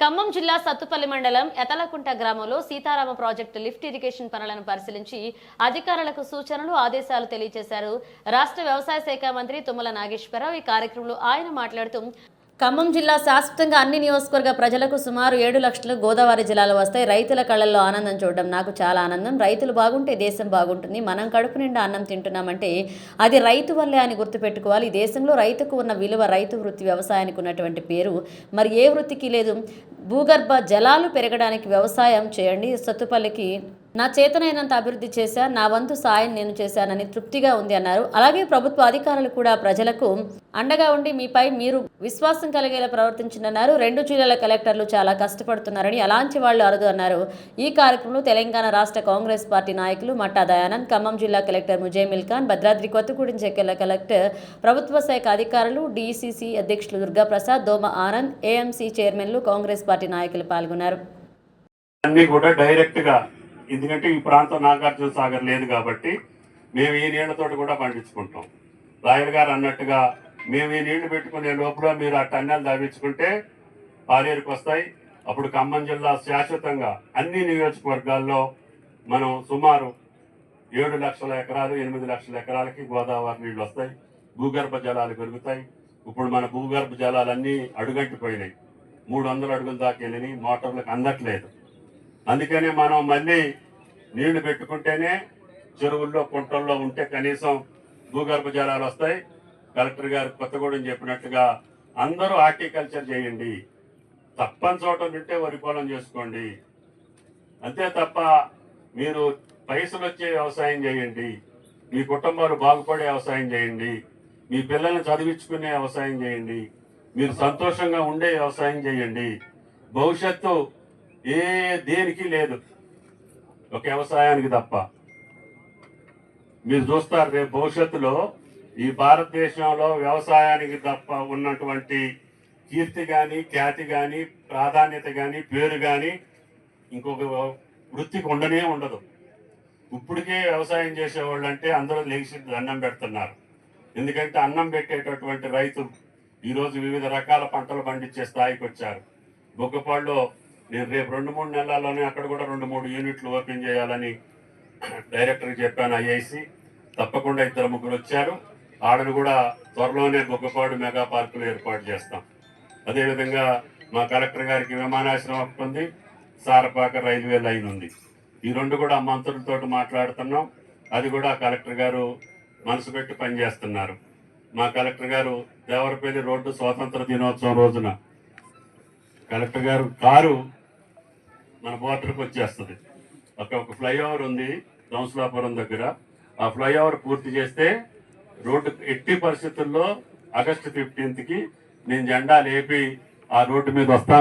ఖమ్మం జిల్లా సత్తుపల్లి మండలం ఎతలకుంట గ్రామంలో సీతారామ ప్రాజెక్టు లిఫ్ట్ ఇరిగేషన్ పనులను పరిశీలించి అధికారులకు సూచనలు ఆదేశాలు తెలియజేశారు. రాష్ట్ర వ్యవసాయ శాఖ మంత్రి తుమ్మల నాగేశ్వరరావు ఈ కార్యక్రమంలో ఆయన మాట్లాడుతూ ఖమ్మం జిల్లా శాశ్వతంగా అన్ని నియోజకవర్గ ప్రజలకు సుమారు ఏడు లక్షలు గోదావరి జిల్లాలో వస్తాయి. రైతుల కళ్ళల్లో ఆనందం చూడడం నాకు చాలా ఆనందం. రైతులు బాగుంటే దేశం బాగుంటుంది. మనం కడుపు నిండా అన్నం తింటున్నామంటే అది రైతు వల్లే అని గుర్తుపెట్టుకోవాలి. ఈ దేశంలో రైతుకు ఉన్న విలువ రైతు వృత్తి వ్యవసాయానికి ఉన్నటువంటి పేరు. మరి ఏ వృత్తికి లేదు. భూగర్భ జలాలు పెరగడానికి వ్యవసాయం చేయండి. సత్తుపల్లికి నా చేతనైనంత అభివృద్ధి చేశా నా వంతు సాయం నేను చేశానని తృప్తిగా ఉంది అన్నారు. అలాగే ప్రభుత్వ అధికారులు కూడా ప్రజలకు అండగా ఉండి మీపై మీరు విశ్వాసం కలిగేలా ప్రవర్తించిందన్నారు రెండు జిల్లాల కలెక్టర్లు చాలా కష్టపడుతున్నారని అలాంటి వాళ్ళు అరుదు అన్నారు. ఈ కార్యక్రమంలో తెలంగాణ రాష్ట్ర కాంగ్రెస్ పార్టీ నాయకులు మట్టా దయానంద్ ఖమ్మం జిల్లా కలెక్టర్ ముజేమిల్ ఖాన్ భద్రాద్రి కొత్తగూడెం చెక్కెల కలెక్టర్ ప్రభుత్వ శాఖ అధికారులు డీసీసీ అధ్యక్షులు దుర్గాప్రసాద్ దోమ ఆనంద్ ఏఎంసీ చైర్మన్లు కాంగ్రెస్ పార్టీ నాయకులు పాల్గొన్నారు. అన్ని కూడా డైరెక్ట్గా ఎందుకంటే ఈ ప్రాంతం నాగార్జున సాగర్ లేదు కాబట్టి మేము ఈ నీళ్ళతోటి కూడా పండించుకుంటాం. రాయల్ గారు అన్నట్టుగా మేము ఈ నీళ్ళు పెట్టుకునే లోపల మీరు ఆ టన్నెలు దావించుకుంటే పాలేరుకు వస్తాయి. అప్పుడు ఖమ్మం జిల్లా శాశ్వతంగా అన్ని నియోజకవర్గాల్లో మనం సుమారు ఏడు లక్షల ఎకరాలు ఎనిమిది లక్షల ఎకరాలకి గోదావరి నీళ్ళు వస్తాయి. భూగర్భ జలాలు పెరుగుతాయి. ఇప్పుడు మన భూగర్భ జలాలన్నీ అడుగంటిపోయినాయి. మూడు వందల అడుగులు దాకా వెళ్ళినాయి. మోటార్లకు అందట్లేదు. అందుకనే మనం మళ్ళీ నీళ్ళు పెట్టుకుంటేనే చెరువుల్లో కుంటల్లో ఉంటే కనీసం భూగర్భ జలాలు వస్తాయి. కలెక్టర్ గారు కొత్తగూడెం చెప్పినట్టుగా అందరూ హార్టికల్చర్ చేయండి. తప్పని చోట ఉంటే వరి పొలం చేసుకోండి. అంతే తప్ప మీరు పైసలు వచ్చే వ్యవసాయం చేయండి. మీ కుటుంబాలు బాగుపడే వ్యవసాయం చేయండి. మీ పిల్లల్ని చదివించుకునే వ్యవసాయం చేయండి. మీరు సంతోషంగా ఉండే వ్యవసాయం చేయండి. భవిష్యత్తు ఏ దేనికి లేదు. ఒక వ్యవసాయానికి తప్ప. మీరు చూస్తారు రేపు భవిష్యత్తులో ఈ భారతదేశంలో వ్యవసాయానికి తప్ప ఉన్నటువంటి కీర్తి కానీ ఖ్యాతి కానీ ప్రాధాన్యత కానీ పేరు కానీ ఇంకొక వృత్తికి ఉండనే ఉండదు. ఇప్పటికే వ్యవసాయం చేసేవాళ్ళు అంటే అందరూ లేచి అన్నం పెడుతున్నారు. ఎందుకంటే అన్నం పెట్టేటటువంటి రైతు ఈరోజు వివిధ రకాల పంటలు పండించే స్థాయికి వచ్చారు. బొగ్గపాళ్ళు నేను రేపు రెండు మూడు నెలల్లోనే అక్కడ కూడా రెండు మూడు యూనిట్లు ఓపెన్ చేయాలని డైరెక్టర్కి చెప్పాను ఐఐసి. తప్పకుండా ఇద్దరు ముగ్గురు వచ్చారు. ఆడను కూడా త్వరలోనే బొగ్గపాడు మెగా పార్కులు ఏర్పాటు చేస్తాం. అదేవిధంగా మా కలెక్టర్ గారికి విమానాశ్రయం ఒకటి ఉంది. సారపాక రైల్వే లైన్ ఉంది. ఈ రెండు కూడా మంత్రులతో మాట్లాడుతున్నాం. అది కూడా కలెక్టర్ గారు మనసు పెట్టి పనిచేస్తున్నారు. మా కలెక్టర్ గారు దేవరపల్లి రోడ్డు స్వాతంత్ర దినోత్సవం రోజున కలెక్టర్ గారు కారు మన బోర్డర్కి వచ్చేస్తుంది. ఒక ఒక ఫ్లైఓవర్ ఉంది దంసలాపురం దగ్గర. ఆ ఫ్లైఓవర్ పూర్తి చేస్తే రోడ్డు ఎట్టి పరిస్థితుల్లో ఆగస్టు ఫిఫ్టీన్త్కి నేను జెండా లేపి ఆ రోడ్డు మీద వస్తాను.